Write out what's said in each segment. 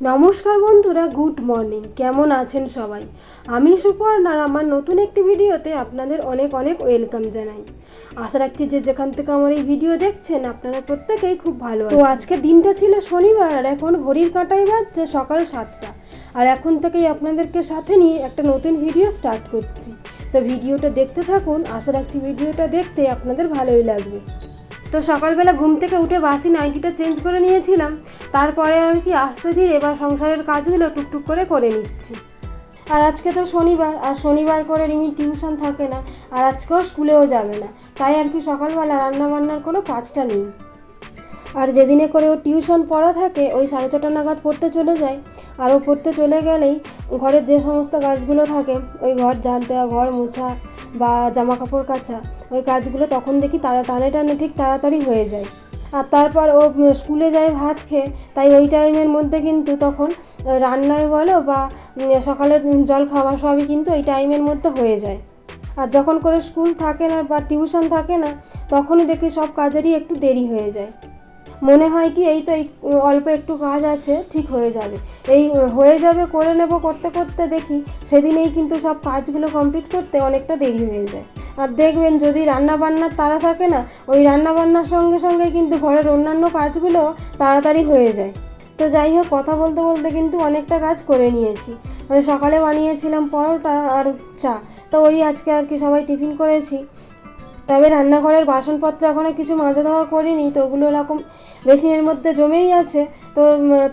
নমস্কার বন্ধুরা, good morning. কেমন আছেন সবাই? আমি সুপর্ণার আমার নতুন একটি ভিডিওতে আপনাদের অনেক অনেক ওয়েলকাম জানাই। আশা রাখছি যে যেখান থেকে আমার এই ভিডিও দেখছেন, আপনারা প্রত্যেকেই খুব ভালো তো আজকে দিনটা ছিল শনিবার, আর এখন ঘড়ির কাঁটাই বাজছে সকাল সাতটা। আর এখন থেকেই আপনাদেরকে সাথে নিয়ে একটা নতুন ভিডিও স্টার্ট করছি। তো ভিডিওটা দেখতে থাকুন, আশা রাখছি ভিডিওটা দেখতে আপনাদের ভালোই লাগবে। তো সকালবেলা ঘুম থেকে উঠে বাসি নাইটিটা চেঞ্জ করে নিয়েছিলাম। তারপরে আর কি আস্তে ধীরে এবার সংসারের কাজগুলো টুকটুক করে করে নিচ্ছি। আর আজকে তো শনিবার, আর শনিবার করে রিমি টিউশন থাকে না, আর আজকেও স্কুলেও যাবে না। তাই আর কি সকালবেলা রান্না বান্নার কোনো কাজটা নেই। আর যেদিনে করে ও টিউশন পড়া থাকে, ওই সাড়ে ছটা নাগাদ পড়তে চলে যায়। আর ও পড়তে চলে গেলেই ঘরের যে সমস্ত কাজগুলো থাকে, ওই ঘর ঝাড় দেওয়া, ঘর মোছা বা জামা কাপড় কাচা ওই কাজগুলো তখন দেখি তারা টানে টানে ঠিক তাড়াতাড়ি হয়ে যায়। আর তারপর ও স্কুলে যায় ভাত খেয়ে, তাই ওই টাইমের মধ্যে কিন্তু তখন রান্নায় বলো বা সকালের জল খাওয়া সবই কিন্তু ওই টাইমের মধ্যে হয়ে যায়। আর যখন করে স্কুল থাকে না বা টিউশন থাকে না, তখনই দেখি সব কাজেরই একটু দেরি হয়ে যায়। মনে হয় কি এই তো এই অল্প একটু কাজ আছে, ঠিক হয়ে যাবে। এই হয়ে যাবে, করে নেব করতে করতে দেখি, সেদিনেই কিন্তু সব কাজগুলো কমপ্লিট করতে অনেকটা দেরি হয়ে যায়। আর দেখবেন যদি রান্নাবান্নার তাড়া থাকে না, ওই রান্নাবান্নার সঙ্গে সঙ্গে কিন্তু ঘরের অন্যান্য কাজগুলো তাড়াতাড়ি হয়ে যায়। তো যাই হোক, কথা বলতে বলতে কিন্তু অনেকটা কাজ করে নিয়েছি। মানে সকালে বানিয়েছিলাম পরোটা আর চা। তো ওই আজকে আর কি সবাই টিফিন করেছি। তবে রান্নাঘরের বাসনপত্র এখনও কিছু মাজা দেওয়া করিনি, তো ওগুলো এরকম মেশিনের মধ্যে জমেই আছে। তো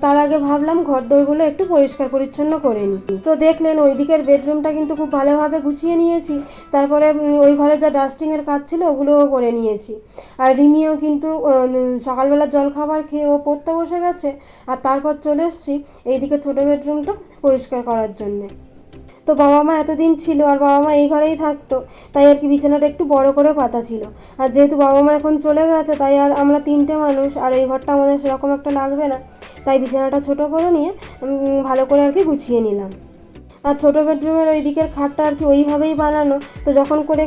তার আগে ভাবলাম ঘর দোরগুলো একটু পরিষ্কার পরিচ্ছন্ন করে নিই। তো দেখলেন ওই দিকের বেডরুমটা কিন্তু খুব ভালোভাবে গুছিয়ে নিয়েছি। তারপরে ওই ঘরে যা ডাস্টিংয়ের কাজ ছিল ওগুলোও করে নিয়েছি। আর রিমিও কিন্তু সকালবেলা জল খাবার খেয়ে ও পড়তে বসে গেছে। আর তারপর চলে এসেছি এইদিকে ছোটো বেডরুমটা পরিষ্কার করার জন্যে। তো বাবা মা এতদিন ছিল আর বাবা মা এই ঘরেই থাকতো, তাই আর কি বিছানাটা একটু বড় করে পাতা ছিল। আর যেহেতু বাবা মা এখন চলে গেছে, তাই আর আমরা তিনটে মানুষ, আর এই ঘরটা আমাদের সেরকম একটা লাগবে না, তাই বিছানাটা ছোট করে নিয়ে ভালো করে আর কি গুছিয়ে নিলাম। আর ছোটো বেডরুমের ওই দিকের খাটটা আর কি ওইভাবেই বানানো, তো যখন করে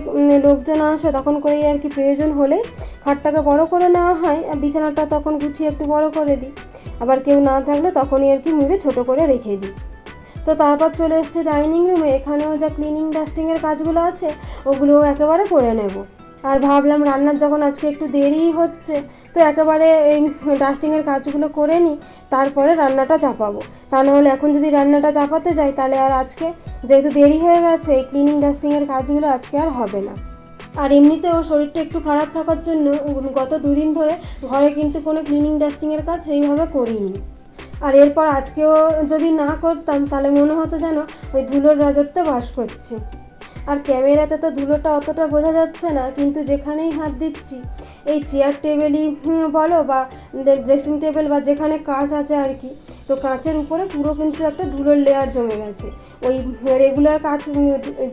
লোকজন আসে, তখন করেই আর কি প্রয়োজন হলে খাটটাকে বড় করে নেওয়া হয়, আর বিছানাটা তখন গুছিয়ে একটু বড় করে দিই। আবার কেউ না থাকলে তখনই আর কি মুড়ে ছোট করে রেখে দিই। তো তারপর চলে এসেছে ডাইনিং রুমে। এখানেও যা ক্লিনিং ডাস্টিংয়ের কাজগুলো আছে, ওগুলোও একেবারে করে নেব। আর ভাবলাম রান্নার যখন আজকে একটু দেরিই হচ্ছে, তো একেবারে এই ডাস্টিংয়ের কাজগুলো করে নিই, তারপরে রান্নাটা চাপাবো। তা নাহলে এখন যদি রান্নাটা চাপাতে যাই, তাহলে আর আজকে যেহেতু দেরি হয়ে গেছে, এই ক্লিনিং ডাস্টিংয়ের কাজগুলো আজকে আর হবে না। আর এমনিতেও শরীরটা একটু খারাপ থাকার জন্য গত দুদিন ধরে ঘরে কিন্তু কোনো ক্লিনিং ডাস্টিংয়ের কাজ সেইভাবে করিনি। আর এরপর আজকেও যদি না করতাম, তাহলে মনে হতো যেন ওই ধুলোর রাজত্বে বাস করছি। আর ক্যামেরাতে তো ধুলোটা অতটা বোঝা যাচ্ছে না, কিন্তু যেখানেই হাত দিচ্ছি, এই চেয়ার টেবিলই বলো বা ড্রেসিং টেবিল বা যেখানে কাজ আছে আর কি তো কাঁচের উপরে পুরো কিন্তু একটা ধুলোর লেয়ার জমে গেছে। ওই রেগুলার কাঁচ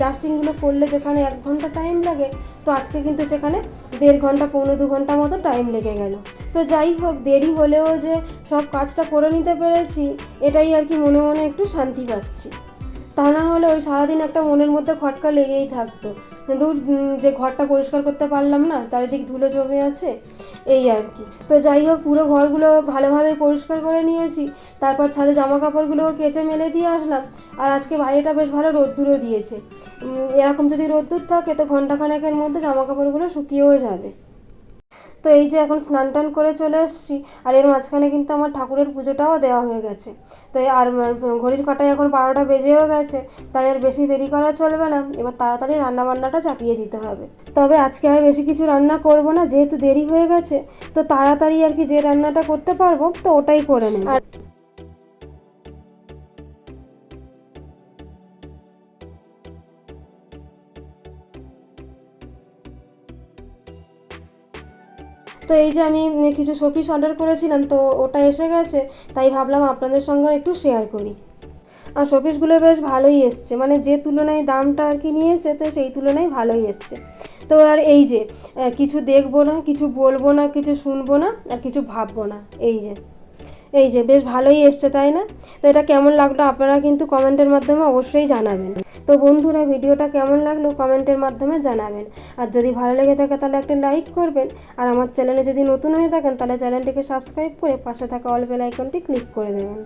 ডাস্টিংগুলো করলে যেখানে এক ঘণ্টা টাইম লাগে, তো আজকে কিন্তু সেখানে দেড় ঘণ্টা, পৌনে দু ঘণ্টা মতো টাইম লেগে গেল। তো যাই হোক, দেরি হলেও যে সব কাজটা করে নিতে পেরেছি, এটাই আর কি মনে মনে একটু শান্তি পাচ্ছি। তা না হলে ওই সারাদিন একটা মনের মধ্যে খটকা লেগেই থাকতো। দূর যে ঘরটা পরিষ্কার করতে পারলাম না, চারিদিক ধুলো জমে আছে, এই আর কি। তো যাই হোক, পুরো ঘরগুলো ভালোভাবে পরিষ্কার করে নিয়েছি, তারপর ছাদে জামা কাপড়গুলোও কেচে মেলে দিয়ে আসলাম, আর আজকে বাইরেটা বেশ ভালো রোদ্দুরও দিয়েছে। এরকম যদি রোদ্দুর থাকে, তো ঘন্টাখানেকের মধ্যে জামা কাপড়গুলো শুকিয়েও যাবে। তো এই যে এখন স্নান টান করে চলে এসেছি আর এর মাঝখানে কিন্তু আমার ঠাকুরের পুজোটাও দেওয়া হয়ে গেছে। তো আর ঘড়ির কাটায় এখন বারোটা বেজেও গেছে, তাই আর বেশি দেরি করা চলবে না। এবার তাড়াতাড়ি রান্না বান্নাটা চাপিয়ে দিতে হবে। তবে আজকে আর বেশি কিছু রান্না করব না, যেহেতু দেরি হয়ে গেছে, তো তাড়াতাড়ি আর কি যে রান্নাটা করতে পারব, তো ওটাই করে নেব। আর তো এই যে আমি কিছু শোপিস অর্ডার করেছিলাম, তো ওটা এসে গেছে, তাই ভাবলাম আপনাদের সঙ্গে একটু শেয়ার করি। আর শোপিসগুলো বেশ ভালোই এসছে মানে যে তুলনায় দামটা আর কি নিয়েছে, তো সেই তুলনায় ভালোই এসছে। তো আর এই যে কিছু দেখব না, কিছু বলব না, কিছু শুনব না, আর কিছু ভাববো না, এই যে। এই যে, বেশ ভালোই এসছে, তাই না? তো এটা কেমন লাগল আপনারা কিন্তু কমেন্টের মাধ্যমে অবশ্যই জানাবেন। তো বন্ধুরা, ভিডিওটা কেমন লাগল কমেন্টের মাধ্যমে জানাবেন। আর যদি ভালো লেগে থাকে তাহলে একটা লাইক করবেন। আর আমার চ্যানেলে যদি নতুন হয়ে থাকেন তাহলে চ্যানেলটিকে সাবস্ক্রাইব করে পাশে থাকা অল বেল আইকনটি ক্লিক করে দেবেন।